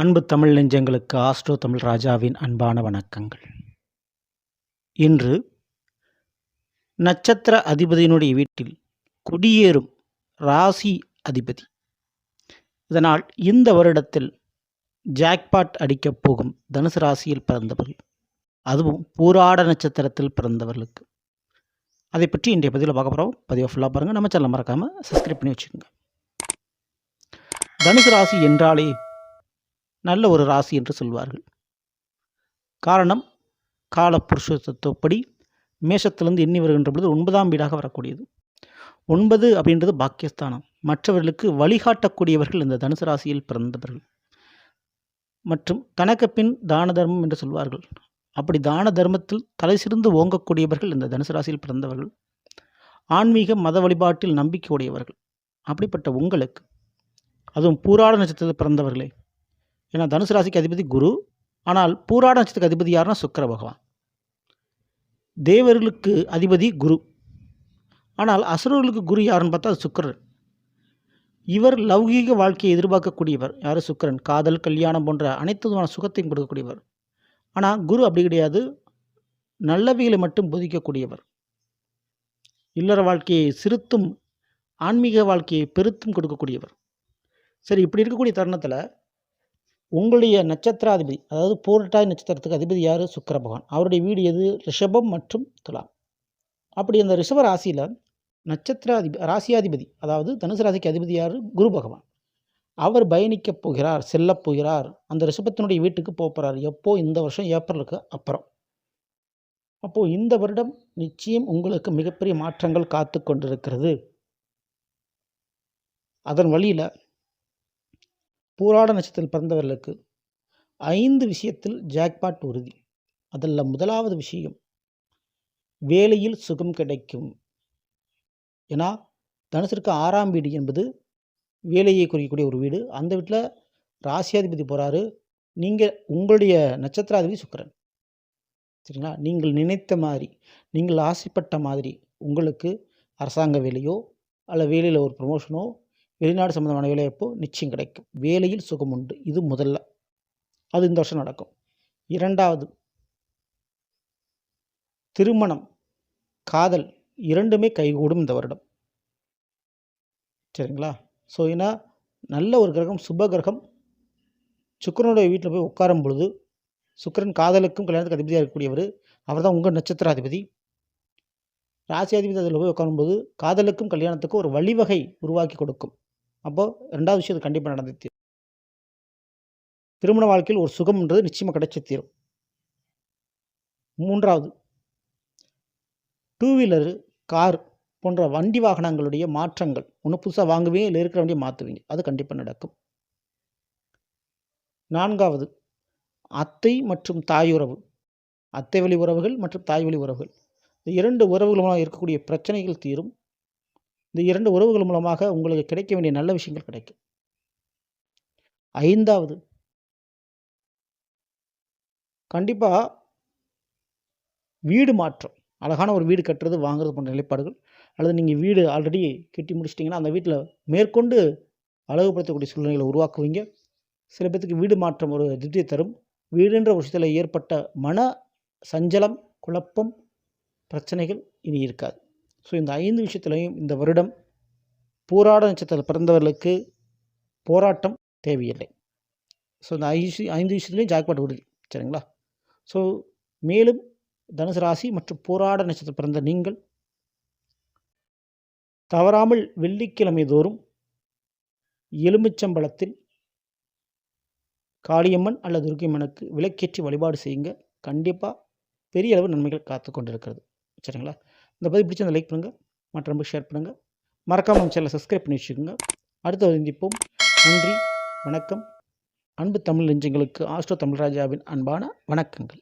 அன்பு தமிழ் நெஞ்சங்களுக்கு ஆஸ்ட்ரோ தமிழ் ராஜாவின் அன்பான வணக்கங்கள். இன்று நட்சத்திர அதிபதியினுடைய வீட்டில் குடியேறும் ராசி அதிபதி. இதனால் இந்த வருடத்தில் ஜாக்பாட் அடிக்கப் போகும் தனுசு ராசியில் பிறந்தவர்கள் அதுவும் பூராட நட்சத்திரத்தில் பிறந்தவர்களுக்கு. அதை பற்றி இன்றைய பதிவில் பார்க்க போகிறோம் பதிவை ஃபுல்லாக பாருங்கள் நம்ம சேனல் மறக்காமல் சப்ஸ்கிரைப் பண்ணி வச்சுக்கோங்க. தனுசு ராசி என்றாலே நல்ல ஒரு ராசி என்று சொல்வார்கள். காரணம் கால புருஷத்துவப்படி மேஷத்திலிருந்து எண்ணி வருகின்ற பொழுது ஒன்பதாம் வீடாக வரக்கூடியது. ஒன்பது அப்படின்றது பாக்கியஸ்தானம். மற்றவர்களுக்கு வழிகாட்டக்கூடியவர்கள் இந்த தனுசு ராசியில் பிறந்தவர்கள். மற்றும் தனக்கு பின் தான தர்மம் என்று சொல்வார்கள். அப்படி தான தர்மத்தில் தலை சிறந்து ஓங்கக்கூடியவர்கள் இந்த தனுசு ராசியில் பிறந்தவர்கள். ஆன்மீக மத வழிபாட்டில் நம்பிக்கை உடையவர்கள். அப்படிப்பட்ட உங்களுக்கு அதுவும் பூராட நட்சத்திரத்தில் பிறந்தவர்களே ஏன்னா தனுசு ராசிக்கு அதிபதி குரு ஆனால் பூராட நட்சத்திரத்துக்கு அதிபதி யாருன்னா சுக்கர பகவான். தேவர்களுக்கு அதிபதி குரு. ஆனால் அசுரர்களுக்கு குரு யாருன்னு பார்த்தா அது சுக்கரன். இவர் லௌகீக வாழ்க்கையை எதிர்பார்க்கக்கூடியவர். யார்? சுக்கரன். காதல் கல்யாணம் போன்ற அனைத்து விதமான சுகத்தையும் கொடுக்கக்கூடியவர். ஆனால் குரு அப்படி கிடையாது. நல்லவைகளை மட்டும் போதிக்கக்கூடியவர். இல்லற வாழ்க்கையை சிறுத்தும் ஆன்மீக வாழ்க்கையை பெருத்தும் கொடுக்கக்கூடியவர். சரி இப்படி இருக்கக்கூடிய தருணத்தில் உங்களுடைய நட்சத்திராதிபதி அதாவது பூரட்டாய் நட்சத்திரத்துக்கு அதிபதி யார்? சுக்கர பகவான். அவருடைய வீடு எது? ரிஷபம் மற்றும் துலாம். அப்படி அந்த ரிஷப ராசியில் நட்சத்திராதிபதி ராசியாதிபதி அதாவது தனுசு ராசிக்கு அதிபதி யார்? குரு பகவான். அவர் பயணிக்கப் போகிறார் செல்லப் போகிறார். அந்த ரிஷபத்தினுடைய வீட்டுக்கு போக போகிறார் எப்போ? இந்த வருஷம் ஏப்ரலுக்கு அப்புறம். அப்போது இந்த வருடம் நிச்சயம் உங்களுக்கு மிகப்பெரிய மாற்றங்கள் காத்து கொண்டிருக்கிறது. அதன் வழியில் பூராட நட்சத்திரத்தில் பிறந்தவர்களுக்கு ஐந்து விஷயத்தில் ஜாக்பாட் உறுதி. அதில் முதலாவது விஷயம் வேலையில் சுகம் கிடைக்கும். ஏன்னா தனுசிற்கு ஆறாம் வீடு என்பது வேலையை குறிக்கக்கூடிய ஒரு வீடு. அந்த வீட்டில் ராசியாதிபதி போகிறாரு நீங்கள் உங்களுடைய நட்சத்திராதிபதி சுக்கரன். சரிங்களா? நீங்கள் நினைத்த மாதிரி நீங்கள் ஆசைப்பட்ட மாதிரி உங்களுக்கு அரசாங்க வேலையோ அல்ல வேலையில் ஒரு ப்ரொமோஷனோ வெளிநாடு சம்மந்தமான வேலைவாய்ப்போ நிச்சயம் கிடைக்கும். வேலையில் சுகம் உண்டு. இது முதல்ல. அது இந்த வருஷம் நடக்கும். இரண்டாவது திருமணம் காதல் இரண்டுமே கைகூடும் இந்த வருடம். சரிங்களா? ஸோ ஏன்னா நல்ல ஒரு கிரகம் சுப கிரகம். சுக்கரனுடைய வீட்டில் போய் உட்காரும் பொழுது சுக்கரன் காதலுக்கும் கல்யாணத்துக்கு அதிபதியாக இருக்கக்கூடியவர் அவர் தான் உங்கள் நட்சத்திராதிபதி. ராசியாதிபதி அதில் போய் உட்காரும்போது காதலுக்கும் கல்யாணத்துக்கும் ஒரு வழிவகை உருவாக்கி கொடுக்கும். அப்போது ரெண்டாவது விஷயம் அது கண்டிப்பாக நடந்து தீரும். திருமண வாழ்க்கையில் ஒரு சுகம்ன்றது நிச்சயமாக கிடைச்சி தீரும். மூன்றாவது டூ வீலரு கார் போன்ற வண்டி வாகனங்களுடைய மாற்றங்கள் ஒன்று புதுசாக வாங்குவீங்க இல்லை இருக்கிற வண்டியை மாற்றுவீங்க அது கண்டிப்பாக நடக்கும். நான்காவது அத்தை மற்றும் தாய் உறவு அத்தை வழி உறவுகள் மற்றும் தாய் வழி உறவுகள். இரண்டு உறவுகள் இருக்கக்கூடிய பிரச்சனைகள் தீரும். இந்த இரண்டு உறவுகள் மூலமாக உங்களுக்கு கிடைக்க வேண்டிய நல்ல விஷயங்கள் கிடைக்கும். ஐந்தாவது கண்டிப்பாக வீடு மாற்றம். அழகான ஒரு வீடு கட்டுறது வாங்குறது போன்ற நிலைப்பாடுகள். அல்லது நீங்கள் வீடு ஆல்ரெடி கட்டி முடிச்சிட்டிங்கன்னா அந்த வீட்டில் மேற்கொண்டு அழகுபடுத்தக்கூடிய சூழ்நிலைகளை உருவாக்குவீங்க. சில பேர்த்துக்கு வீடு மாற்றம் ஒரு திருப்தியை தரும். வீடுன்ற விஷயத்தில் ஏற்பட்ட மன சஞ்சலம் குழப்பம் பிரச்சனைகள் இனி இருக்காது. ஸோ இந்த ஐந்து விஷயத்துலையும் இந்த வருடம் போராட நட்சத்திரத்தில் பிறந்தவர்களுக்கு போராட்டம் தேவையில்லை. ஸோ இந்த ஐந்து ஐந்து விஷயத்துலையும் ஜாக்பாட் உறுதி சரிங்களா? ஸோ மேலும் தனுசு ராசி மற்றும் போராட நட்சத்திரம் பிறந்த நீங்கள் தவறாமல் வெள்ளிக்கிழமை தோறும் எலுமிச்சம்பழத்தில் காளியம்மன் அல்லது துர்க்கையம்மனுக்கு விளக்கேற்றி வழிபாடு செய்யுங்க. கண்டிப்பாக பெரிய அளவு நன்மைகள் காத்து கொண்டிருக்கிறது சரிங்களா? இந்த பதிவு பிடிச்சி அந்த லைக் பண்ணுங்கள் மற்றவங்க ஷேர் பண்ணுங்கள் மறக்காமல் நம்ம சேனலை சப்ஸ்கிரைப் பண்ணி வச்சுக்கோங்க. அடுத்த சந்திப்போம். நன்றி வணக்கம். அன்பு தமிழ் நெஞ்சங்களுக்கு ஆஸ்ட்ரோ தமிழ்ராஜாவின் அன்பான வணக்கங்கள்.